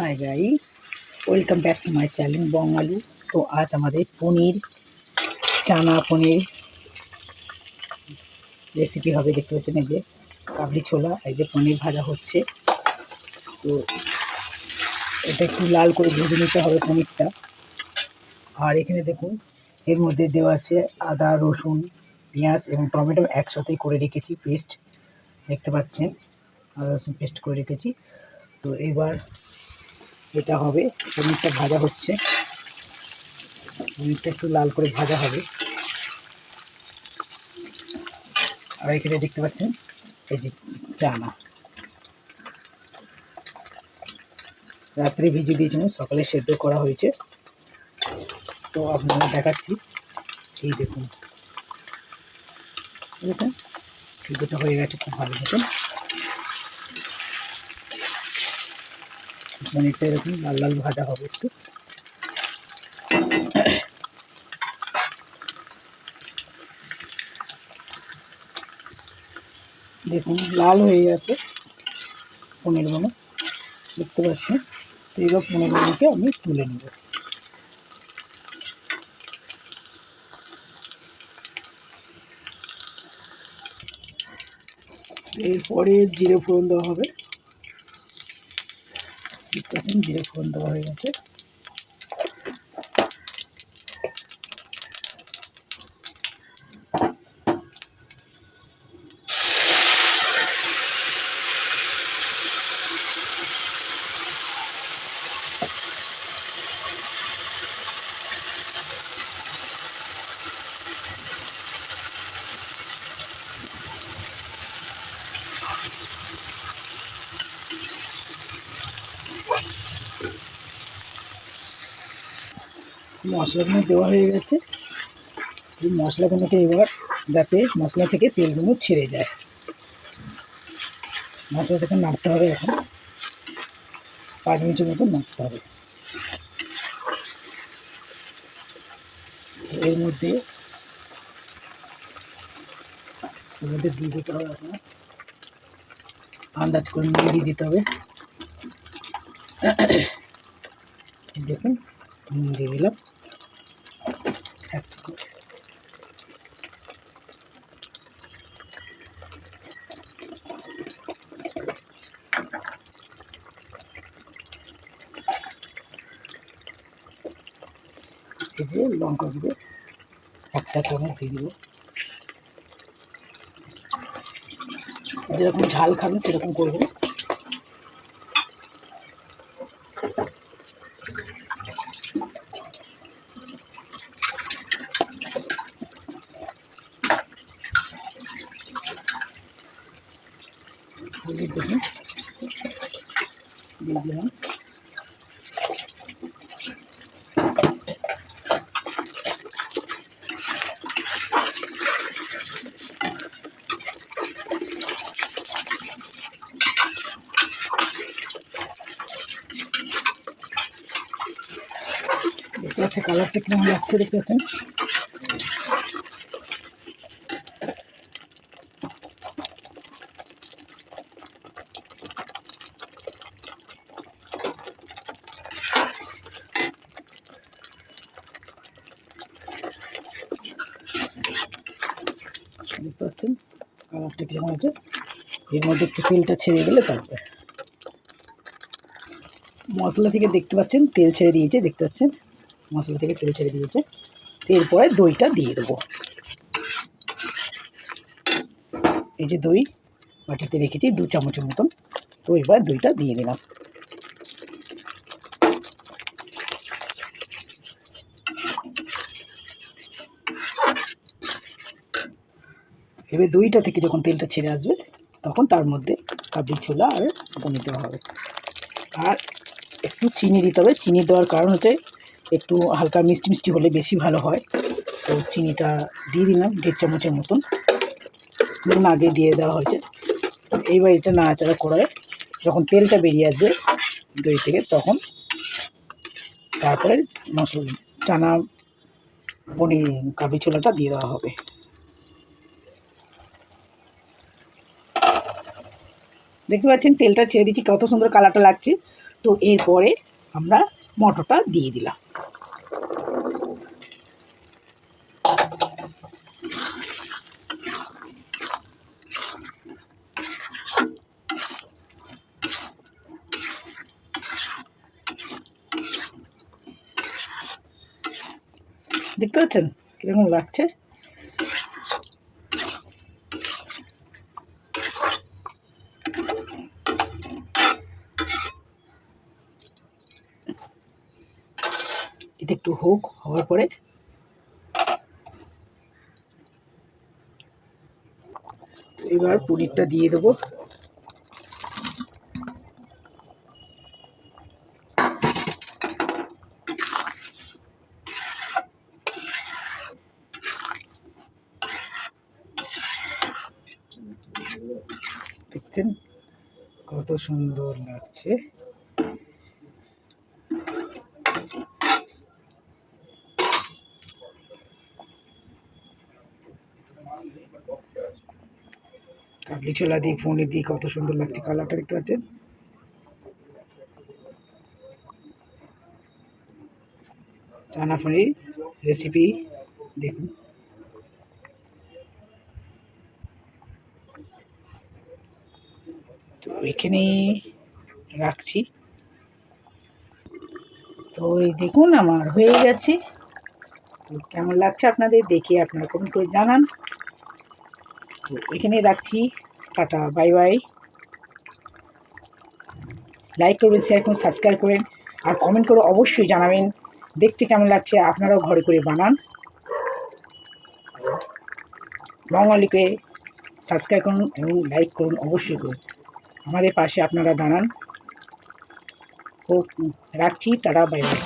Hi guys welcome back to my channel বঙ্গালু তো আজ আমাদের পনির, চানা পনির রেসিপি হবে, দেখতে পাচ্ছেন এই যে কাবলি ছোলা, এই যে পনির ভাজা হচ্ছে। তো এটা একটু লাল করে ভেজে নিতে হবে পনিরটা। আর এখানে দেখুন, এর মধ্যে দেওয়া আছে আদা, রসুন, পেঁয়াজ এবং টমেটো একসাথেই করে রেখেছি পেস্ট দেখতে পাচ্ছেন? আদা রসুন পেস্ট করে রেখেছি। তো এবার এটা হবে। পনিরটা ভাজা হচ্ছে। পনিরটা একটু লাল করে ভাজা হবে। আর এখানে দেখতে পাচ্ছেন, এই যে চানা। রাত্রে ভিজিয়ে দিয়েছিলাম, সকালে সেদ্ধ করা হয়েছে। তো আপনারা দেখাচ্ছি। এই দেখুন। সেদ্ধটা হয়ে গেছে, খুব ভালো মতন পনিরটা এরকম লাল লাল ভাজা হবে একটু। দেখুন, লাল হয়ে গেছে পনিরগুলো দেখতে পাচ্ছেন? তো এবার পনিরগুলোকে আমি তুলে নেব। এরপরে জিরে ফোড়ন দেওয়া হবে। দেখতে পাচ্ছেন জিরে ফোড়ন দেওয়া হয়ে গেছে মশলাগুলো দেওয়া হয়ে গেছে। এই মশলাগুলোকে এবার যাতে মশলা থেকে তেলগুলো ছেড়ে যায়। মশলা থেকে নাড়তে হবে এখন। পাঁচ মিনিটের মতো নাড়তে হবে। এর মধ্যে এর মধ্যে দিয়ে দিতে হবে আন্দাজ করে নিয়ে দিয়ে দিতে হবে। দেখুন। নুন দিয়ে দিলাম এক চামচ। এই যে লঙ্কা গুঁড়ো একটা চামচ দিয়ে দিব যেরকম ঝাল খাবেন সেরকম করবেন হলুদ দেখুন দিয়ে দিলাম দেখতে পাচ্ছি কালারটা কেমন লাগছে দেখতে পাচ্ছেন দেখতে পাচ্ছেন কালারটা কেমন আছে এর মধ্যে একটু তেলটা ছেড়ে গেলে তারপরে। মশলা থেকে দেখতে পাচ্ছেন, তেল ছেড়ে দিয়েছে, দেখতে পাচ্ছেন? মশলা থেকে তেল ছেড়ে দিয়েছে। এরপরে দইটা দিয়ে দেবো। এই যে দই, বাটিতে রেখেছি দু চামচের মতন। তো এবার দইটা দিয়ে দিলাম। এবার দইটা থেকে যখন তেলটা ছেড়ে আসবে, তখন তার মধ্যে কাবলি ছোলা আর পনির দেওয়া হবে। আর একটু চিনি দিতে হবে। চিনি দেওয়ার কারণ হচ্ছে একটু হালকা মিষ্টি মিষ্টি হলে বেশি ভালো হয়। তো চিনিটা দিয়ে দিলাম দেড় চামচের মতন। নুন আগে দিয়ে দেওয়া হয়েছে। এইবার এটা নাড়াচাড়া করে যখন তেলটা বেরিয়ে আসবে দই থেকে, তখন তারপরে মশলা, চানা, পনির, কাবলি ছোলাটা দিয়ে দেওয়া হবে। দেখতে পাচ্ছেন তেলটা ছেড়ে দিচ্ছি, কত সুন্দর কালারটা লাগছে। তো এরপরে আমরা মটরটা দিয়ে দিলাম। দেখতে পাচ্ছেন কীরকম লাগছে এটা একটু হোক হওয়ার পরে এবার পনিরটা দিয়ে দেবো। দেখছেন? কত সুন্দর লাগছে। কাবলি ছোলা দিয়ে ফোনে দিয়ে কত সুন্দর লাগছে, কালারটা দেখতে পাচ্ছেন? চানা পনির রেসিপি দেখুন। তো এখানেই রাখছি। তো এই দেখুন, আমার হয়ে গেছে। কেমন লাগছে আপনাদের দেখে আপনারা কমেন্ট করে জানান। তো রাখছি। Tata, bye bye. লাইক করবেন শেয়ার করুন সাবস্ক্রাইব করেন। আর কমেন্ট করে অবশ্যই জানাবেন, দেখতে কেমন লাগছে, আপনারাও ঘরে করে বানান। বাঙালিকে সাবস্ক্রাইব করুন এবং লাইক করুন, অবশ্যই করুন। আমাদের পাশে আপনারা দাঁড়ান। ও, রাখছি, টাটা, বাই বাই।